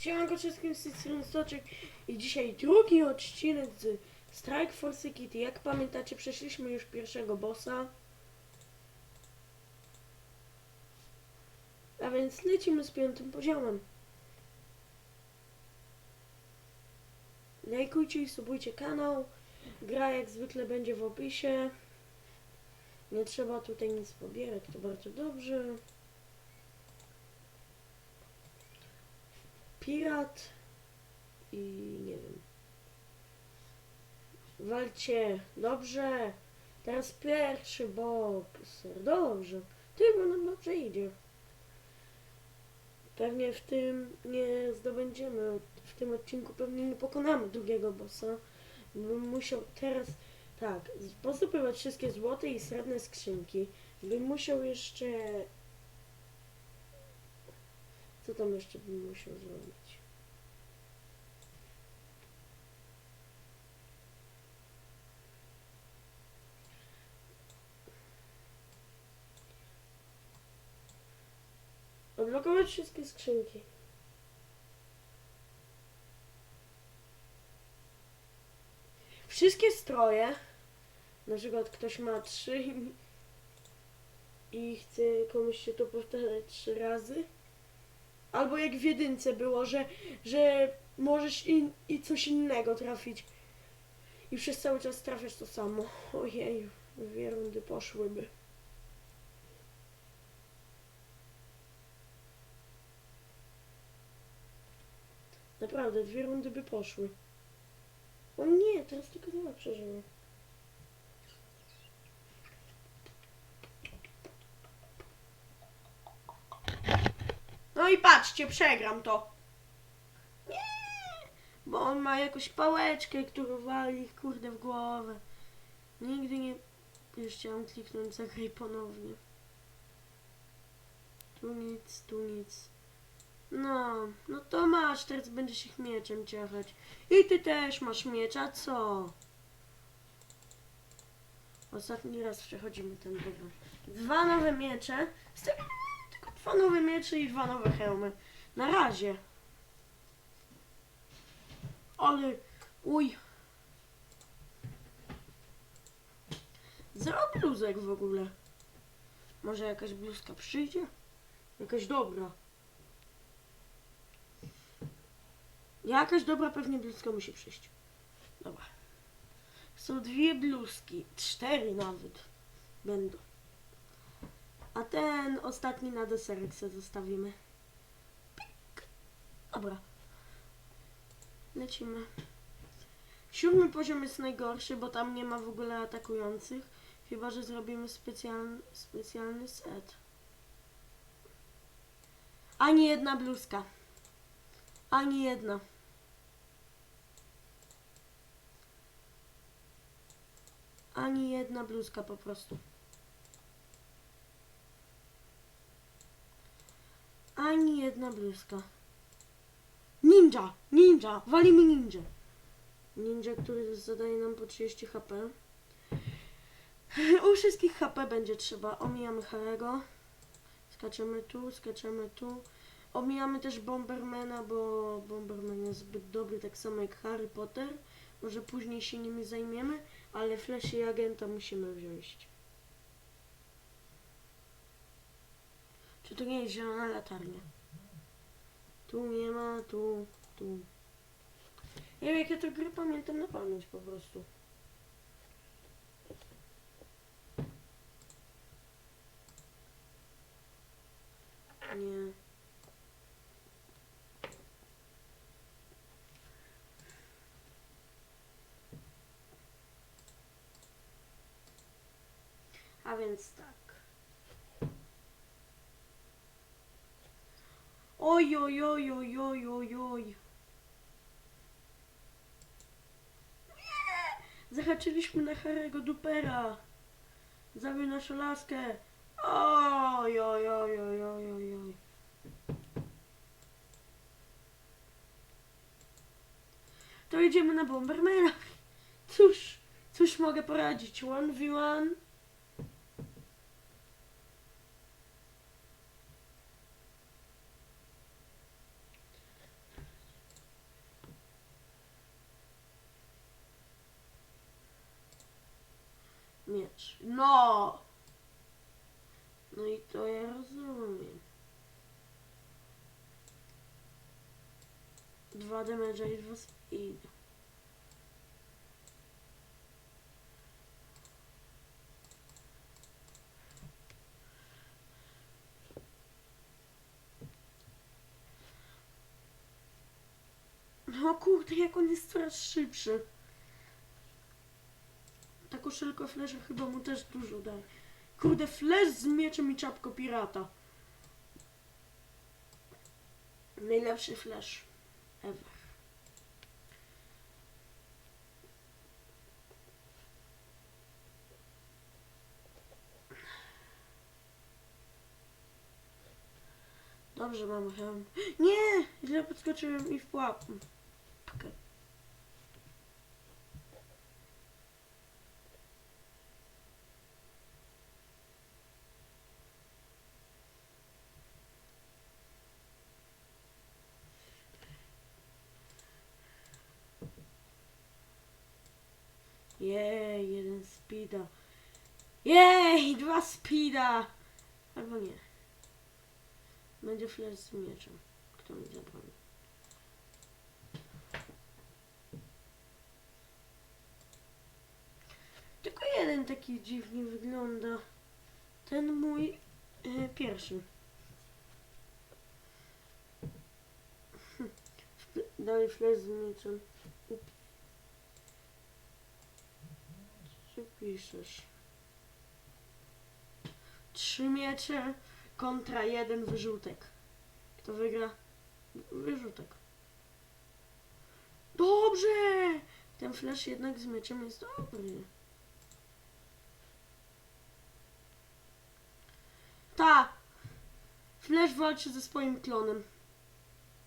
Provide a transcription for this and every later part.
Siemanko wszystkim z tej i dzisiaj drugi odcinek z Strike Force Kitty. Jak pamiętacie, przeszliśmy już pierwszego bossa. A więc lecimy z piątym poziomem. Lajkujcie i subujcie kanał. Gra jak zwykle będzie w opisie. Nie trzeba tutaj nic pobierać, to bardzo dobrze. Pirat i nie wiem. Walcie, dobrze. Teraz pierwszy boxer, dobrze. Ty, bo nam dobrze idzie. Pewnie w tym nie zdobędziemy, w tym odcinku pewnie nie pokonamy drugiego bossa. Bym musiał teraz, tak, pozdobywać wszystkie złote i srebrne skrzynki. Bym musiał jeszcze... Co tam jeszcze bym musiał zrobić? Odblokować wszystkie skrzynki. Wszystkie stroje. Na przykład ktoś ma trzy i- i chce komuś się to powtarzać trzy razy. Albo jak w jedynce było, że, że możesz in, i coś innego trafić. I przez cały czas trafiasz to samo. Ojej, dwie rundy poszłyby. Naprawdę, dwie rundy by poszły. O nie, teraz tylko dwa przeżyły. I patrzcie, przegram to. Nie, bo on ma jakąś pałeczkę, którą wali, kurde, w głowę. Nigdy nie... Już chciałam kliknąć zagraj ponownie. Tu nic, tu nic. No, no to masz, teraz będę się mieczem ciachać. I ty też masz miecz, a co? Ostatni raz przechodzimy ten poziom. Dwa nowe miecze. Z tego dwa nowe miecze i dwa nowe hełmy. Na razie. Ale, uj. Zero bluzek w ogóle. Może jakaś bluzka przyjdzie? Jakaś dobra. Jakaś dobra pewnie bluzka musi przyjść. Dobra. Są dwie bluzki. Cztery nawet. Będą. A ten ostatni na deserek sobie zostawimy. Pik. Dobra. Lecimy. Siódmy poziom jest najgorszy, bo tam nie ma w ogóle atakujących. Chyba, że zrobimy specjalny, specjalny set. Ani jedna bluzka. Ani jedna. Ani jedna bluzka po prostu. Ani jedna bluzka. Ninja! Ninja! Walimy ninja! Ninja, który zadaje nam po 30 HP. U wszystkich HP będzie trzeba. Omijamy Harego. Skaczemy tu, skaczemy tu. Omijamy też Bombermana, bo Bomberman jest zbyt dobry, tak samo jak Harry Potter. Może później się nimi zajmiemy, ale Flash i Agenta musimy wziąć. To jest zielona latarnia? Tu nie ma, tu, tu. Nie wiem, jak ja tę gry pamiętam na pamięć po prostu. Nie. A więc tak. Oj, oj, oj, oj, oj, oj, oj. Zahaczyliśmy na Harry'ego Dupera. Zabił naszą laskę. Oj, oj, oj, oj, oj, oj, oj. To idziemy na Bombermana. Cóż, cóż mogę poradzić? 1v1. No! No i to ja rozumiem. Dwa damage'a i dwa speed. No kurde, jak on jest coraz szybszy. Ta koszylka flasha chyba mu też dużo daje. Kurde, flash z mieczem i czapko pirata. Najlepszy flash ever. Dobrze, mam hełm. Nie! Źle podskoczyłem i w. Jej, jeden speeda. Jej, dwa speeda! Albo nie. Będzie flash z mieczem. Kto mi zabroni? Tylko jeden taki dziwnie wygląda. Ten mój e, pierwszy. Fl- Dalej flash z mieczem. Ups. Piszesz? Trzy miecze kontra jeden wyrzutek. Kto wygra? Wyrzutek. Dobrze! Ten flash jednak z mieczem jest dobry. Ta! Flash walczy ze swoim klonem.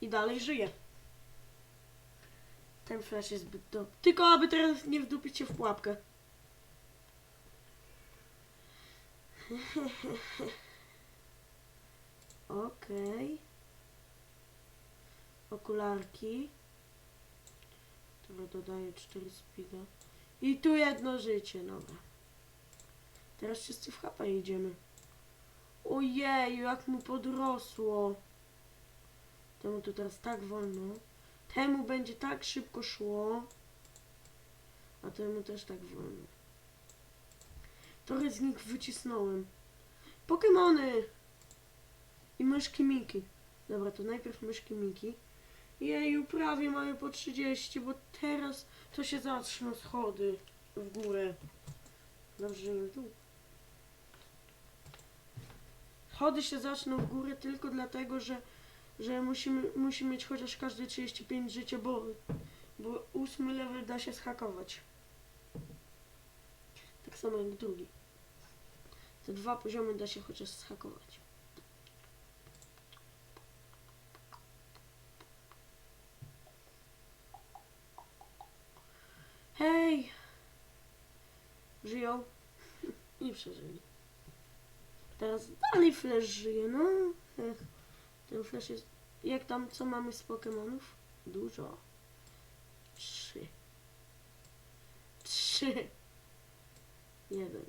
I dalej żyje. Ten flash jest zbyt dobry. Tylko aby teraz nie wdupić się w pułapkę. Okej. Okularki. Teraz dodaję 4 speeda. I tu jedno życie, dobra. Teraz wszyscy w HP idziemy. Ojej, jak mu podrosło. Temu to teraz tak wolno. Temu będzie tak szybko szło. A temu też tak wolno. Trochę z nich wycisnąłem. Pokemony! I myszki Miki. Dobra, to najpierw myszki Miki. Jeju, prawie mamy po 30, bo teraz to się zaczną schody w górę. Dobrze, nie dół. Schody się zaczną w górę tylko dlatego, że, że musimy, musimy mieć chociaż każdy 35 życia, bo, bo ósmy level da się schakować. Tak samo jak drugi. Te dwa poziomy da się chociaż schakować. Hej! Żyją? I przeżyli. Teraz dalej Flash żyje, no. Ech. Ten Flash jest... Jak tam, co mamy z Pokemonów? Dużo. Trzy. Trzy. Jeden.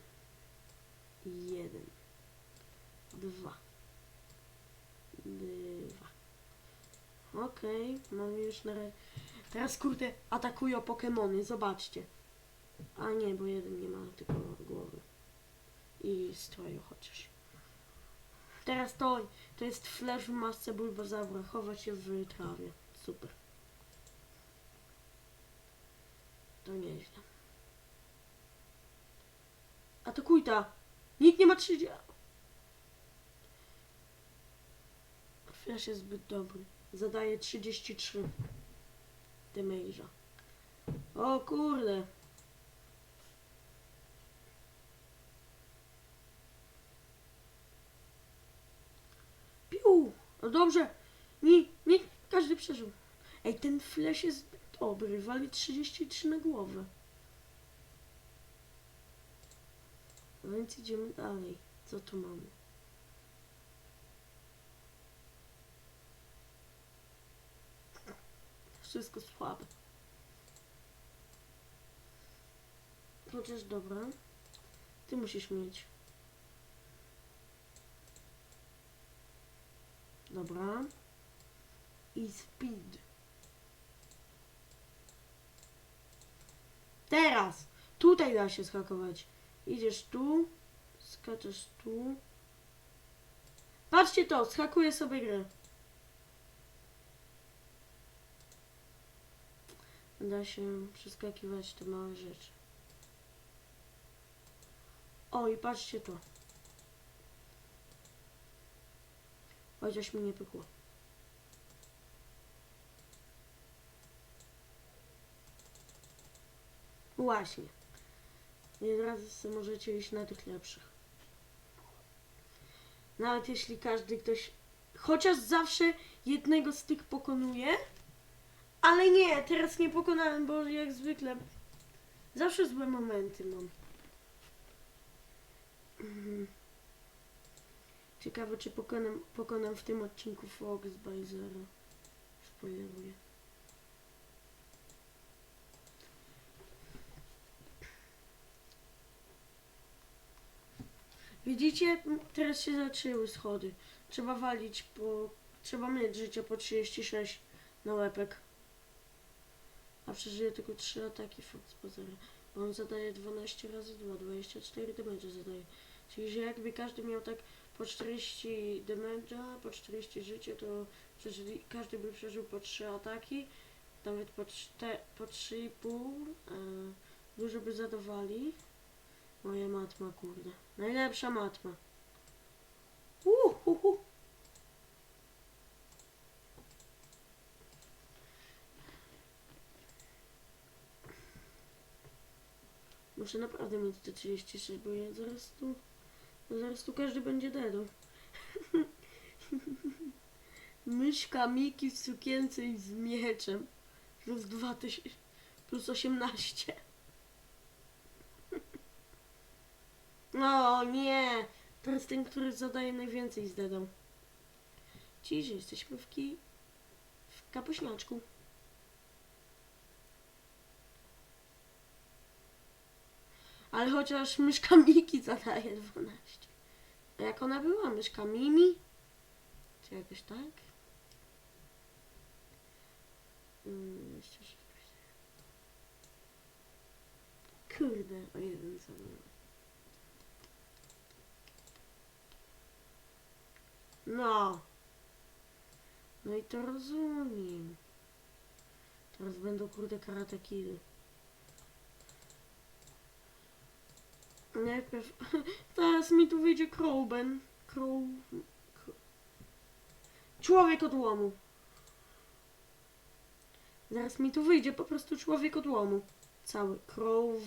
Jeden. Dwa. Dwa. Okej, mamy już na. Teraz kurde atakują Pokemony, zobaczcie. A nie, bo jeden nie ma tylko głowy. I stroju chociaż. Teraz to, to jest flash w masce Bulbazaura. Chowa się w trawie. Super. To nieźle. Nikt nie ma 30. Flash jest zbyt dobry. Zadaje 33 damage'a. O kurde. Piu! No dobrze. Nie, nie każdy przeżył. Ej, ten flash jest zbyt dobry. Wali 33 na głowę. Więc idziemy dalej. Co tu mamy? Wszystko słabe. Chociaż dobra. Ty musisz mieć. Dobra. I speed. Teraz! Tutaj da się skakować. Idziesz tu, skaczesz tu. Patrzcie to, skakuję sobie grę. Da się przeskakiwać te małe rzeczy. O, i patrzcie to. Chociaż mi nie pykło. Właśnie. I od razu sobie możecie iść na tych lepszych. Nawet jeśli każdy ktoś... Chociaż zawsze jednego z tych pokonuje. Ale nie, teraz nie pokonałem, bo jak zwykle... Zawsze złe momenty mam. Mhm. Ciekawe, czy pokonam, pokonam w tym odcinku Fox by Zero. Spoileruję. Widzicie? Teraz się zaczęły schody. Trzeba walić po... Trzeba mieć życie po 36 na łepek. A przeżyje tylko 3 ataki Fox Bazera. Bo on zadaje 12 razy 2, 24 damage zadaje. Czyli, że jakby każdy miał tak po 40 damage'a, po 40 życia, to jeżeli każdy by przeżył po 3 ataki, nawet po, 4, po 3,5, e, dużo by zadawali. Moja matma, kurde. Najlepsza matma. Uhuhu. Muszę naprawdę mieć te 36, bo ja zaraz tu... Zaraz tu każdy będzie dedo. Myszka Miki w sukience i z mieczem. Plus 2000... Plus 18. No nie! Teraz ten, który zadaje najwięcej zdedał. Dziś jesteśmy w ki... w kapuśniaczku. Ale chociaż myszka Miki zadaje 12. A jak ona była? Myszka Mimi? Czy jakoś tak? Mm, jeszcze Kurde, o jeden. No. No i to rozumiem. Teraz będą kurde karate kidy. Najpierw... Teraz mi tu wyjdzie Crowben. Crow... Crow... Człowiek odłomu. Zaraz mi tu wyjdzie po prostu człowiek odłomu. Cały. Crow...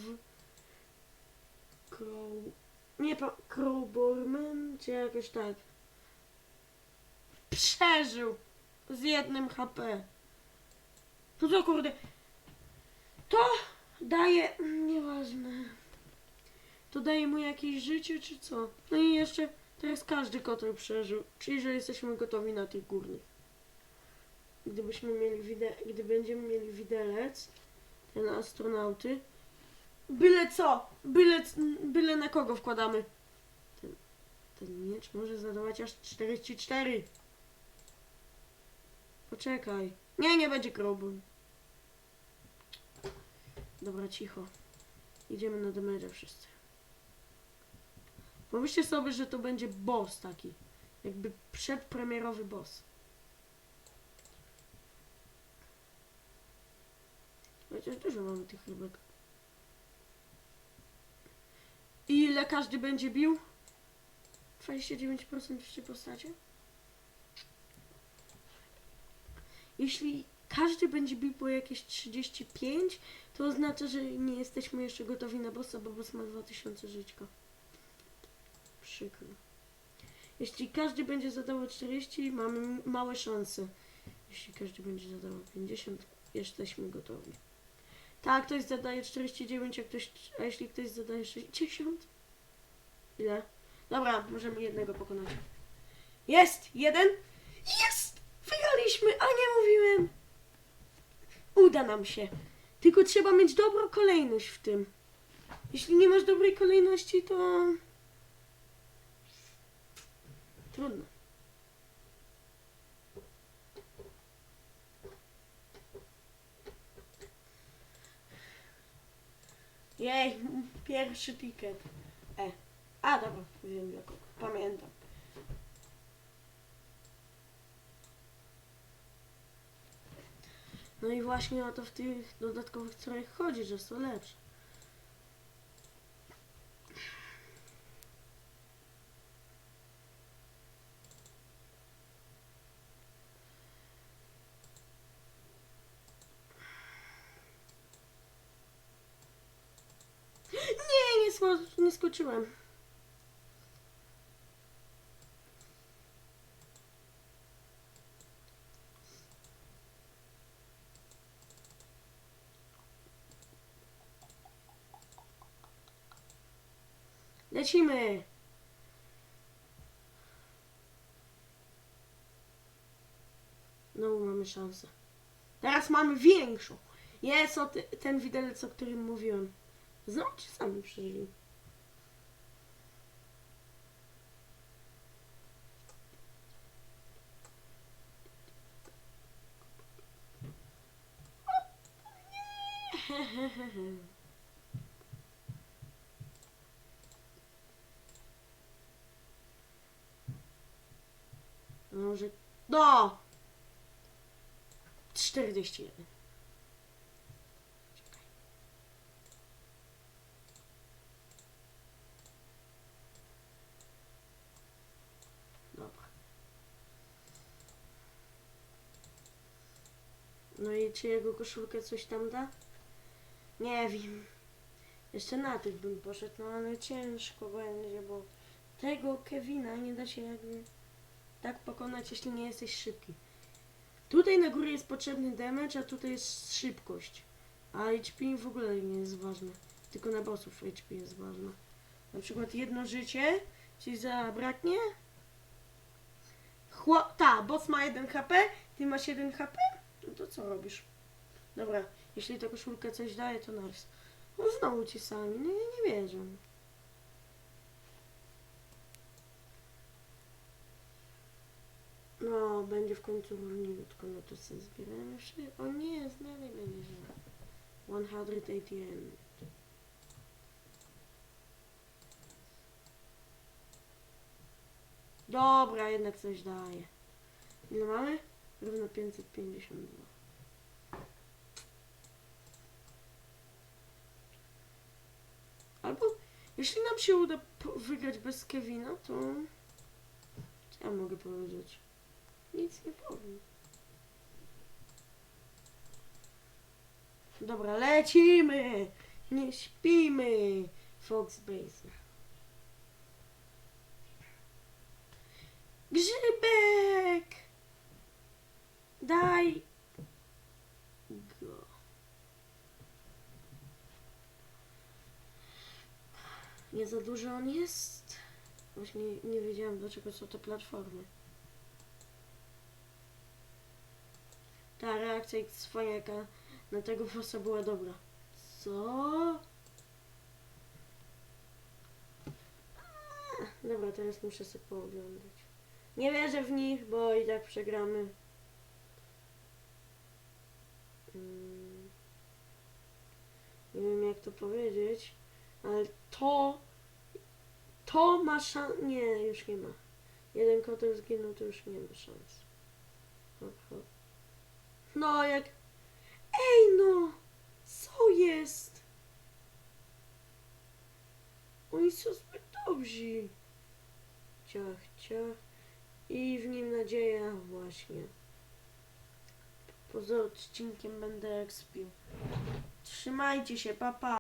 Crow... Nie pa... Crowborman? Czy jakoś tak. Przeżył! Z jednym HP. To co kurde? To daje... Nieważne. To daje mu jakieś życie, czy co? No i jeszcze teraz każdy kotel przeżył. Czyli, że jesteśmy gotowi na tych górnych. Gdybyśmy mieli wide... Gdy będziemy mieli widelec, ten astronauty. Byle co! Byle, byle na kogo wkładamy. Ten, ten miecz może zadawać aż 44. Poczekaj. Nie, nie będzie krobu. Dobra, cicho. Idziemy na demerze wszyscy. Pomyślcie sobie, że to będzie boss taki. Jakby przedpremierowy boss. Chociaż dużo mamy tych rybek. Ile każdy będzie bił? 29% w postacie? Jeśli każdy będzie bił po jakieś 35, to oznacza, że nie jesteśmy jeszcze gotowi na bossa, bo boss ma 2000 żyćka. Przykro. Jeśli każdy będzie zadawał 40, mamy małe szanse. Jeśli każdy będzie zadawał 50, jesteśmy gotowi. Tak, ktoś zadaje 49, a, ktoś, a jeśli ktoś zadaje 60? Ile? Dobra, możemy jednego pokonać. Jest! Jeden! Jest! Wygraliśmy, a nie mówiłem! Uda nam się. Tylko trzeba mieć dobrą kolejność w tym. Jeśli nie masz dobrej kolejności, to... Trudno. Jej, pierwszy ticket. E. A, dobra, wiem. Pamiętam. No i właśnie o to w tych dodatkowych strojach chodzi, że są lepsze. Nie, nie, nie skoczyłem. Lecimy! No, mamy szansę. Teraz mamy większą. Jest o ten widelec, o którym mówiłem. Znowu ci sami przeżyli. Do! 41. Czekaj. Dobra. No i czy jego koszulkę coś tam da? Nie wiem. Jeszcze na tych bym poszedł, no ale ciężko będzie, bo tego Kevina nie da się jakby tak pokonać, jeśli nie jesteś szybki. Tutaj na górze jest potrzebny damage, a tutaj jest szybkość. A HP w ogóle nie jest ważne. Tylko na bossów HP jest ważne. Na przykład jedno życie ci zabraknie. Chło ta, boss ma 1 HP, ty masz 1 HP, no to co robisz? Dobra, jeśli ta koszulka coś daje, to nice. No znowu ci sami, no ja nie wierzę. No, będzie w końcu równiutko, no to sobie zbieramy. O nie, dalej będzie źle. 180. Dobra, jednak coś daje. Ile mamy? Równo 552. Albo jeśli nam się uda wygrać bez Kevina, to co ja mogę powiedzieć? Nic nie powiem. Dobra, lecimy! Nie śpimy! Fox Base. Grzybek! Daj go. Nie za duży on jest. Właśnie nie wiedziałam, dlaczego są te platformy. Ta reakcja cwaniaka na tego bossa była dobra. Co? A, Dobra, teraz muszę sobie pooglądać. Nie wierzę w nich, bo i tak przegramy. Mm. Nie wiem jak to powiedzieć, ale to to ma szans... Nie, już nie ma. Jeden kotek zginął, to już nie ma szans. Hop, hop. No, jak... Ej, no! Co jest? Oni są zbyt dobrzy. Ciach, ciach. I w nim nadzieja właśnie. Poza odcinkiem będę ekspił. Trzymajcie się, papa. Pa.